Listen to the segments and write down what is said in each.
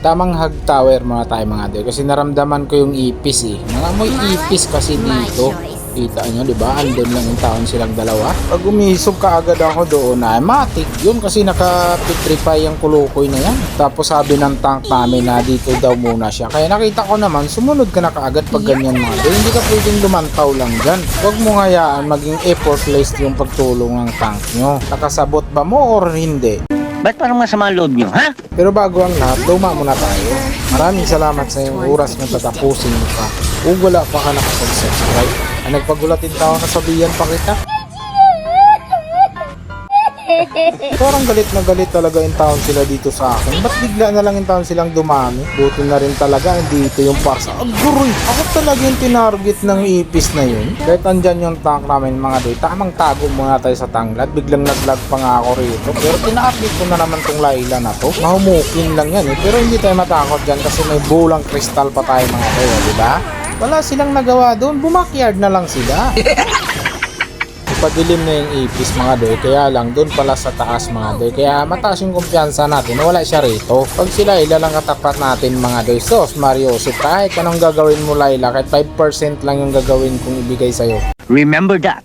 Tamang hug tower mga tayo mga doy kasi naramdaman ko yung ipis eh. Mga amoy ipis kasi dito. Kita nyo, di ba? Andun lang yung taon silang dalawa. Pag umisog ka agad ako doon, ay matik yun kasi nakapitrify yung kulukoy na yan. Tapos sabi ng tank namin na dito daw muna siya. Kaya nakita ko naman, sumunod ka na kaagad pag ganyan mga doy. Hindi ka pwedeng lumantaw lang dyan. Huwag mo ngayaan maging effortless yung pagtulong ng tank nyo. Nakasabot ba mo or hindi? Ba't parang masama ang loob nyo, ha? Pero bago ang lahat, luma muna tayo. Maraming salamat sa iyong oras na tatapusin mo pa. Kung wala pa ka nakapag-subscribe, ay nagpagulatin tao na sabihan pa kita. Parang galit na galit talaga yung taon sila dito sa akin. Ba't bigla na lang yung taon silang dumami? Buti na rin talaga, dito yung parsa. Aguroy! Ako talaga yung tinarget ng ipis na yun. Kahit andyan yung tank namin mga doy, tamang tago muna tayo sa tanglad. Biglang naglag pa nga ako rito. Pero tinarget ko na naman tong Laila na to. Mahumukin lang yan eh. Pero hindi tayo matakot dyan kasi may bulang kristal pa tayo mga doy, di ba? Wala silang nagawa doon. Bumakyard na lang sila. Padilim na yung ipis mga doy, kaya lang doon pala sa taas mga doy. Kaya mataas yung kumpiyansa natin na wala siya rito. Pag sila ila lang katapat natin mga doy. Sos, Mario, si kahit anong gagawin mo Laila, kahit 5% lang yung gagawin kong ibigay sa'yo. Remember that.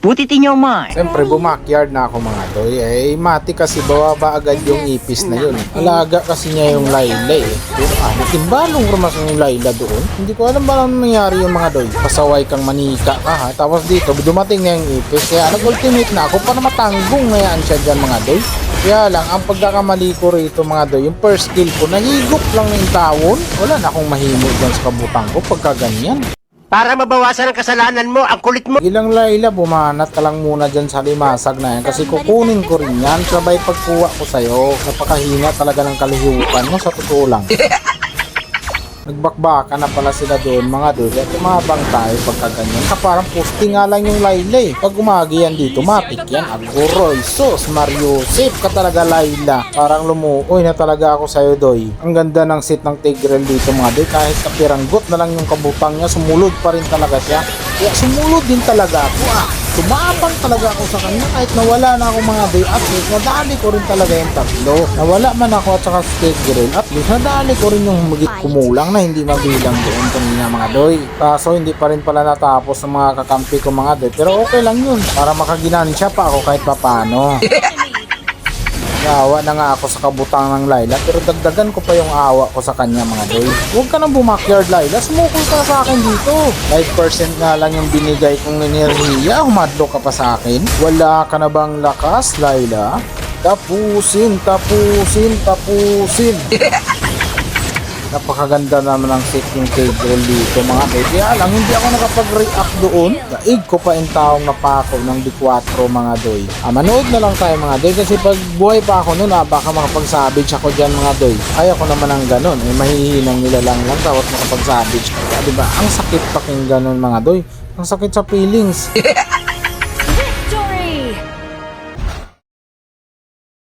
Put it in your. Siyempre, bumakyard na ako mga doy. Eh, mati kasi bababa agad yung ipis na yun. Alaga kasi niya yung Laila eh. Pero ano, timbalong rumas yung Laila doon. Hindi ko alam ba ano nangyari yung mga doy. Pasaway kang manika ka ha. Tapos dito, dumating na yung ipis. Kaya nag-ultimate na ako para matanggong ngayaan siya dyan mga doy. Kaya lang, ang pagkakamali ko rito mga doy, yung first kill ko, nahigop lang ng tawon. Wala na akong mahimo dyan sa kabutang ko pagka ganyan. Para mabawasan ang kasalanan mo, ang kulit mo. Ilang Laila, bumanat ka lang muna dyan sa limasag na yan kasi kukunin ko rin yan. Sabay pagkuha ko sa'yo. Napakahina talaga ng kalihukan mo sa totoo lang. Nagbakbaka na pala sila doon mga doon at tumabang tayo pagka ganyan. Ka parang pusti nga lang yung Laila eh. Pag umagi yan dito, matik yan. Aguroy, sos, Mario, safe ka talaga Laila. Parang lumuoy na talaga ako sa'yo doy. Ang ganda ng sit ng Tigreal dito mga doy. Kahit kapiranggot na lang yung kabutang niya, sumulod pa rin talaga siya. Kaya sumulod din talaga ako ah. Tumabang talaga ako sa kanya kahit nawala na ako mga doy at least nadali ko rin talaga yung tatlo. Nawala man ako at saka steak grill at least nadali ko rin yung humigit kumulang na hindi mabilang doon kanina mga doy. Kaso hindi pa rin pala natapos ng mga kakampi ko mga doy pero okay lang yun para makaginansya pa ako kahit papano. Naawa na nga ako sa kabutang ng Laila pero dagdagan ko pa yung awa ko sa kanya mga doy. Huwag ka nang bumakyard Laila, sumukol ka sa akin dito. 5% nga lang yung binigay kong enerhiya, humadlo ka pa sa akin. Wala ka na bang lakas Laila? Tapusin, tapusin, tapusin. Napakaganda naman ng set yung K-Drill dito mga doy. Kaya lang hindi ako nakapag-react doon. Daig ko pa yung taong napako ng D4 mga doy. Ah, manood na lang tayo mga doy kasi pag buhay pa ako noon ah, baka makapag-savage ako dyan mga doy. Kaya ko naman ang ganon. Eh, mahihinang nilalang lang tapos makapag-savage ka. Diba? Ang sakit pakinggan nun mga doy. Ang sakit sa feelings.